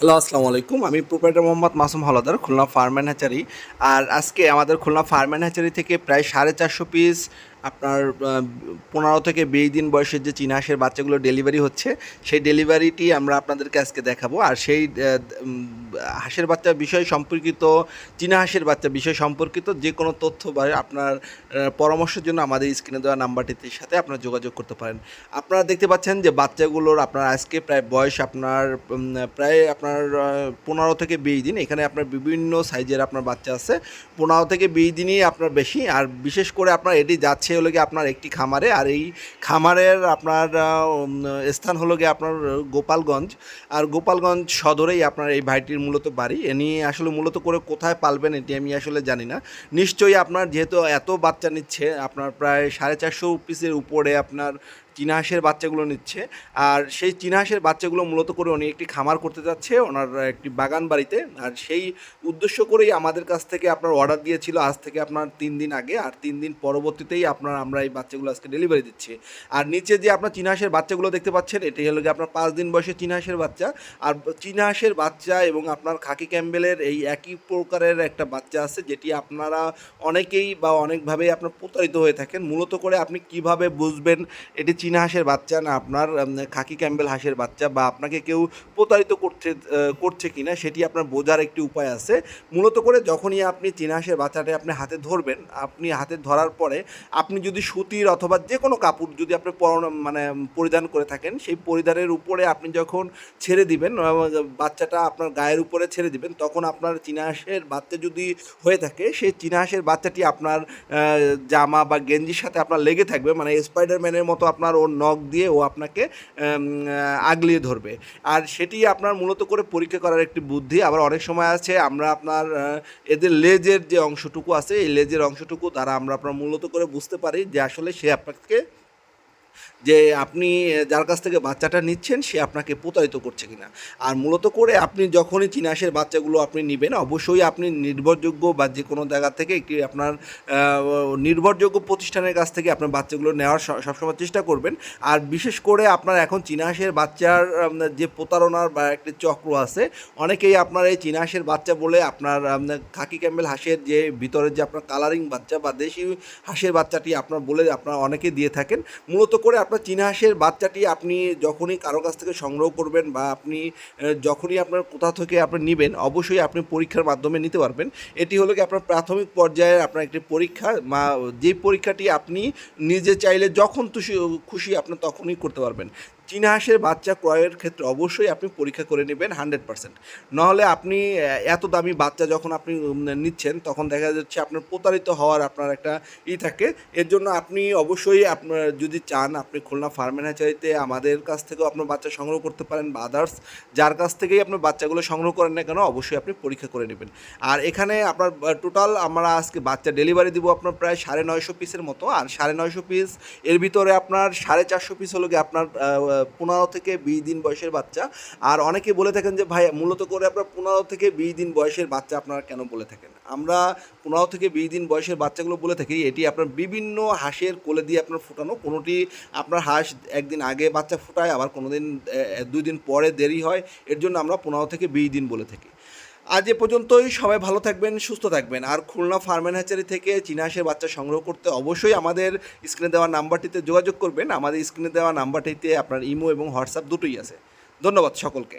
Hello, আসসালামু আলাইকুম। আমি proprietor Mohammad Masum Haldar Khulna farm and hatchery আর আজকে আমাদের খুলনা ফার্ম অ্যান্ড হ্যাচারি থেকে প্রায় সাড়ে চারশো পিস আপনার পনেরো থেকে বিশ দিন বয়সের যে চীনা হাঁসের বাচ্চাগুলো ডেলিভারি হচ্ছে, সেই ডেলিভারিটি আমরা আপনাদেরকে আজকে দেখাবো। আর সেই হাঁসের বাচ্চা বিষয় সম্পর্কিত, চীনা হাঁসের বাচ্চা বিষয় সম্পর্কিত যে কোনো তথ্য বা আপনার পরামর্শের জন্য আমাদের স্ক্রিনে দেওয়া নাম্বারটির সাথে আপনারা যোগাযোগ করতে পারেন। আপনারা দেখতে পাচ্ছেন যে বাচ্চাগুলোর আপনার আজকে প্রায় বয়স আপনার প্রায় আপনার পনেরো থেকে বিশ দিন। এখানে আপনার বিভিন্ন সাইজের আপনার বাচ্চা আছে। পনেরো থেকে বিশ দিনই আপনার বেশি। আর বিশেষ করে আপনার এটি যাচ্ছে হলো গিয়ে আপনার একটি খামারে, আর এই খামারের আপনার স্থান হলো গিয়ে আপনার গোপালগঞ্জ। আর গোপালগঞ্জ সদরেই আপনার এই ভাইটির মূলত বাড়ি। এ নিয়ে আসলে মূলত করে কোথায় পালবেন এটি আমি আসলে জানি না। নিশ্চয়ই আপনার যেহেতু এত বাচ্চা নিচ্ছে, আপনার প্রায় সাড়ে চারশো পিসের উপরে আপনার চীনা হাঁসের বাচ্চাগুলো নিচ্ছে। আর সেই চীনা হাঁসের বাচ্চাগুলো মূলত করে উনি একটি খামার করতে যাচ্ছে, ওনার একটি বাগান বাড়িতে। আর সেই উদ্দেশ্য করেই আমাদের কাছ থেকে আপনার অর্ডার দিয়েছিল, আজ থেকে আপনার তিন দিন আগে। আর তিন দিন পরবর্তীতেই আপনার আমরা এই বাচ্চাগুলো আজকে ডেলিভারি দিচ্ছি। আর নিচে যে আপনার চীনা হাঁসের বাচ্চাগুলো দেখতে পাচ্ছেন এটি হলো আপনার পাঁচ দিন বয়সে চীনা হাঁসের বাচ্চা। আর চীনা হাঁসের বাচ্চা এবং আপনার খাকি ক্যাম্বেলের এই একই প্রকারের একটা বাচ্চা আছে, যেটি আপনারা অনেকেই বা অনেকভাবেই আপনার প্রতারিত হয়ে থাকেন। মূলত করে আপনি কীভাবে বুঝবেন, এটি চীনা হাঁসের বাচ্চা না আপনার খাকি ক্যাম্বেল হাঁসের বাচ্চা বা আপনাকে কেউ প্রতারিত করছে করছে কিনা সেটি আপনার বোঝার একটি উপায় আছে। মূলত করে যখনই আপনি চীনা হাঁসের বাচ্চাটা আপনি হাতে ধরবেন, আপনি হাতে ধরার পরে আপনি যদি সুতির অথবা যে কোনো কাপড় যদি আপনি মানে পরিধান করে থাকেন, সেই পরিধানের উপরে আপনি যখন ছেড়ে দিবেন বাচ্চাটা আপনার গায়ের উপরে ছেড়ে দিবেন, তখন আপনার চীনা হাঁসের বাচ্চা যদি হয়ে থাকে, সেই চীনা হাঁসের বাচ্চাটি আপনার জামা বা গেঞ্জির সাথে আপনার লেগে থাকবে মানে স্পাইডারম্যানের মতো আপনার ওর নখ দিয়ে ও আপনাকে আগলিয়ে ধরবে। আর সেটি আপনার মূলত করে পরীক্ষা করার একটি বুদ্ধি। আবার অনেক সময় আছে আমরা আপনার এদের লেজের যে অংশটুকু আছে, এই লেজের অংশটুকু দ্বারা আমরা আপনার মূলত করে বুঝতে পারি যে আসলে সে আপনাকে যে আপনি, যার কাছ থেকে বাচ্চাটা নিচ্ছেন, সে আপনাকে প্রতারিত করছে কিনা। আর মূলত করে আপনি যখনই চীনাশের বাচ্চাগুলো আপনি নেবেন, অবশ্যই আপনি নির্ভরযোগ্য বা যে কোনো জায়গা থেকে একটি আপনার নির্ভরযোগ্য প্রতিষ্ঠানের কাছ থেকে আপনার বাচ্চাগুলো নেওয়ার সবসময় চেষ্টা করবেন। আর বিশেষ করে আপনার এখন চীনাশের বাচ্চার যে প্রতারণার বা একটি চক্র আছে, অনেকেই আপনার এই চীনাশের বাচ্চা বলে আপনার খাকি ক্যাম্বেল হাঁসের যে ভিতরে যে আপনার কালারিং বাচ্চা বা দেশি হাঁসের বাচ্চাটি আপনার বলে আপনার অনেকে দিয়ে থাকেন। মূলত করে আপনার চীনা হাঁসের বাচ্চাটি আপনি যখনই কারও কাছ থেকে সংগ্রহ করবেন বা আপনি যখনই আপনার কোথা থেকে আপনি নেবেন, অবশ্যই আপনি পরীক্ষার মাধ্যমে নিতে পারবেন। এটি হলো কি আপনার প্রাথমিক পর্যায়ে আপনার একটি পরীক্ষা বা যে পরীক্ষাটি আপনি নিজে চাইলে যখন খুশি খুশি আপনি তখনই করতে পারবেন। চীনা হাঁসের বাচ্চা ক্রয়ের ক্ষেত্রে অবশ্যই আপনি পরীক্ষা করে নেবেন হান্ড্রেড পার্সেন্ট। নাহলে আপনি এত দামি বাচ্চা যখন আপনি নিচ্ছেন, তখন দেখা যাচ্ছে আপনার প্রতারিত হওয়ার আপনার একটা ই থাকে। এর জন্য আপনি অবশ্যই আপনার, যদি চান আপনি খুলনা ফার্মেন হ্যাচারিতে আমাদের কাছ থেকেও আপনার বাচ্চা সংগ্রহ করতে পারেন বা আদার্স যার কাছ থেকেই আপনার বাচ্চাগুলো সংগ্রহ করেন না কেন, অবশ্যই আপনি পরীক্ষা করে নেবেন। আর এখানে আপনার টোটাল আমরা আজকে বাচ্চা ডেলিভারি দিব আপনার প্রায় সাড়ে নয়শো পিসের মতো। আর সাড়ে নয়শো পিস এর ভিতরে আপনার সাড়ে চারশো পিস হলো গিয়ে আপনার পনেরো থেকে বিশ দিন বয়সের বাচ্চা। আর অনেকে বলে থাকেন যে, ভাই, মূলত করে আপনার পনেরো থেকে বিশ দিন বয়সের বাচ্চা আপনারা কেন বলে থাকেন? আমরা পনেরো থেকে বিশ দিন বয়সের বাচ্চাগুলো বলে থাকি, এটি আপনার বিভিন্ন হাঁসের কোলে দিয়ে আপনার ফোটানো। কোনোটি আপনার হাঁস একদিন আগে বাচ্চা ফোটায়, আবার কোনো দিন দুই দিন পরে দেরি হয়। এর জন্য আমরা পনেরো থেকে বিশ দিন বলে থাকি। আজ এ পর্যন্তই। সবাই ভালো থাকবেন, সুস্থ থাকবেন। আর খুলনা ফার্মেন হ্যাচারি থেকে চীনা বাচ্চা সংগ্রহ করতে অবশ্যই আমাদের স্ক্রিনে দেওয়া নাম্বারটিতে যোগাযোগ করবেন। আমাদের স্ক্রিনে দেওয়া নাম্বারটিতে আপনার ইমো এবং হোয়াটসঅ্যাপ দুটোই আছে। ধন্যবাদ সকলকে।